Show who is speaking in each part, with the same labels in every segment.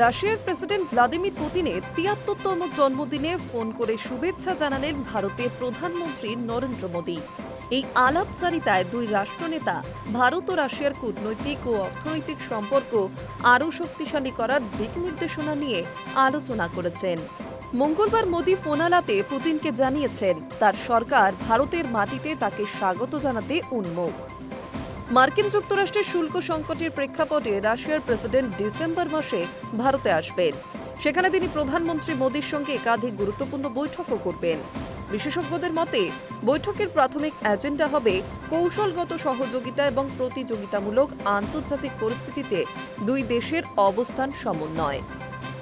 Speaker 1: রাশিয়ার president Vladimir পুতিনের তিয়াত্তরতম জন্মদিনে ফোন করে শুভেচ্ছা জানালেন ভারতের প্রধানমন্ত্রী নরেন্দ্র মোদী। এই আলাপচারিতায় দুই রাষ্ট্রনেতা, ভারত ও রাশিয়ার কূটনৈতিক ও অর্থনৈতিক সম্পর্ক আরও শক্তিশালী করার দিক নির্দেশনা নিয়ে আলোচনা করেছেন। মঙ্গলবার মোদী ফোনালাপে পুতিনকে জানিয়েছেন, তার সরকার ভারতের মাটিতে তাকে স্বাগত জানাতে উন্মুখ। মার্কিন যুক্তরাষ্ট্রের শুল্ক সংকটের প্রেক্ষাপটে রাশিয়ার প্রেসিডেন্ট ডিসেম্বর মাসে ভারতে আসবেন। সেখানে তিনি প্রধানমন্ত্রী মোদীর সঙ্গে একাধিক গুরুত্বপূর্ণ বৈঠকও করবেন। বিশেষজ্ঞদের মতে, বৈঠকের প্রাথমিক এজেন্ডা হবে কৌশলগত সহযোগিতা এবং প্রতিযোগিতামূলক আন্তর্জাতিক পরিস্থিতিতে দুই দেশের অবস্থান সমন্বয়।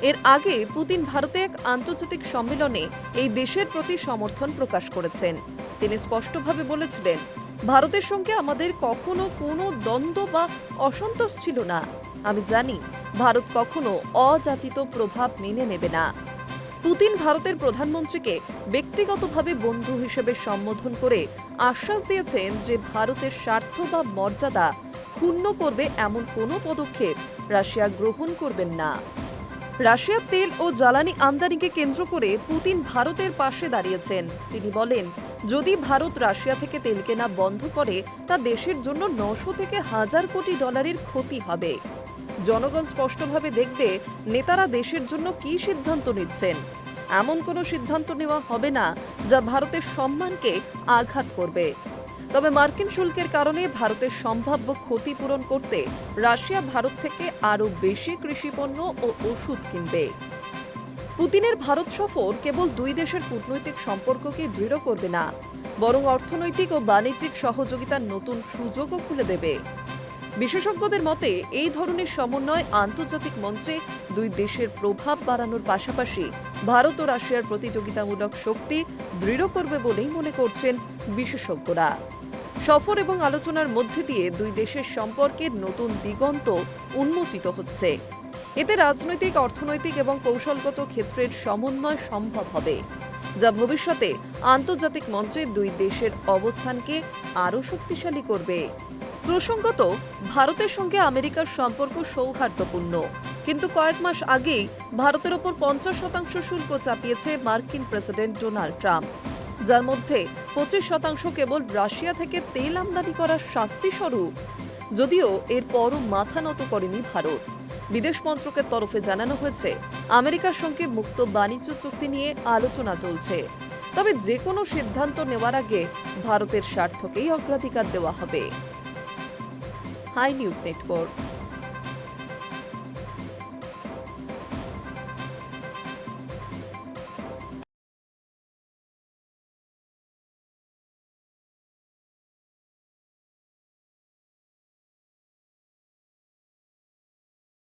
Speaker 1: এর আগে পুতিন ভারতে এক আন্তর্জাতিক সম্মেলনে এই দেশের প্রতি সমর্থন প্রকাশ করেছেন। তিনি স্পষ্টভাবে বলেছিলেন ভারতের সঙ্গে আমাদের কখনো কোনো দ্বন্দ্ব বা অসন্তোষ ছিল না। আমি জানি, ভারত কখনো অযাচিত প্রভাব মেনে নেবে না। পুতিন ভারতের প্রধানমন্ত্রীকে ব্যক্তিগতভাবে বন্ধু হিসেবে সম্বোধন করে আশ্বাস দিয়েছেন যে ভারতের স্বার্থ বা মর্যাদা ক্ষুণ্ণ করবে এমন কোনো পদক্ষেপ রাশিয়া গ্রহণ করবেন না। রাশিয়ার তেল ও জ্বালানি আমদানিকে কেন্দ্র করে পুতিন ভারতের পাশে দাঁড়িয়েছেন। তিনি বলেন, যদি ভারত রাশিয়া থেকে তেল কেনা বন্ধ করে, তা দেশের জন্য নশো থেকে হাজার কোটি ডলারের ক্ষতি হবে। জনগণ স্পষ্টভাবে দেখবে, নেতারা দেশের জন্য কি সিদ্ধান্ত নিচ্ছেন। এমন কোনো সিদ্ধান্ত নেওয়া হবে না, যা ভারতের সম্মানকে আঘাত করবে। তবে মার্কিন শুল্কের কারণে ভারতের সম্ভাব্য ক্ষতিপূরণ করতে রাশিয়া ভারত থেকে আরও বেশি কৃষিপণ্য ও ওষুধ কিনবে। পুতিনের ভারত সফর কেবল দুই দেশের কূটনৈতিক সম্পর্ককে দৃঢ় করবে না, বরং অর্থনৈতিক ও বাণিজ্যিক সহযোগিতার নতুন সুযোগও খুলে দেবে। বিশেষজ্ঞদের মতে, এই ধরনের সমন্বয় আন্তর্জাতিক মঞ্চে দুই দেশের প্রভাব বাড়ানোর পাশাপাশি ভারত ও রাশিয়ার প্রতিযোগিতামূলক শক্তি দৃঢ় করবে বলেই মনে করছেন বিশেষজ্ঞরা। সফর এবং আলোচনার মধ্যে দিয়ে দুই দেশের সম্পর্কের নতুন দিগন্ত উন্মোচিত হচ্ছে। এতে রাজনৈতিক, অর্থনৈতিক এবং কৌশলগত ক্ষেত্রের সমন্বয় সম্ভব হবে, যা ভবিষ্যতে আন্তর্জাতিক মঞ্চে দুই দেশের অবস্থানকে আরও শক্তিশালী করবে। প্রসঙ্গত, ভারতের সঙ্গে আমেরিকার সম্পর্ক সৌহার্দ্যপূর্ণ। কিন্তু কয়েক মাস আগেই ভারতের ওপর পঞ্চাশ শতাংশ শুল্ক চাপিয়েছে মার্কিন প্রেসিডেন্ট ডোনাল্ড ট্রাম্প। যার মধ্যে পঁচিশ শতাংশ কেবল রাশিয়া থেকে তেল আমদানি করার শাস্তি স্বরূপ। যদিও এর পরও মাথা নত করেনি ভারত। বিদেশ মন্ত্রকের তরফে জানানো হয়েছে, আমেরিকার সঙ্গে মুক্ত বাণিজ্য চুক্তি নিয়ে আলোচনা চলছে। তবে যে কোনো সিদ্ধান্ত নেওয়ার আগে ভারতের স্বার্থকেই অগ্রাধিকার দেওয়া হবে। High news network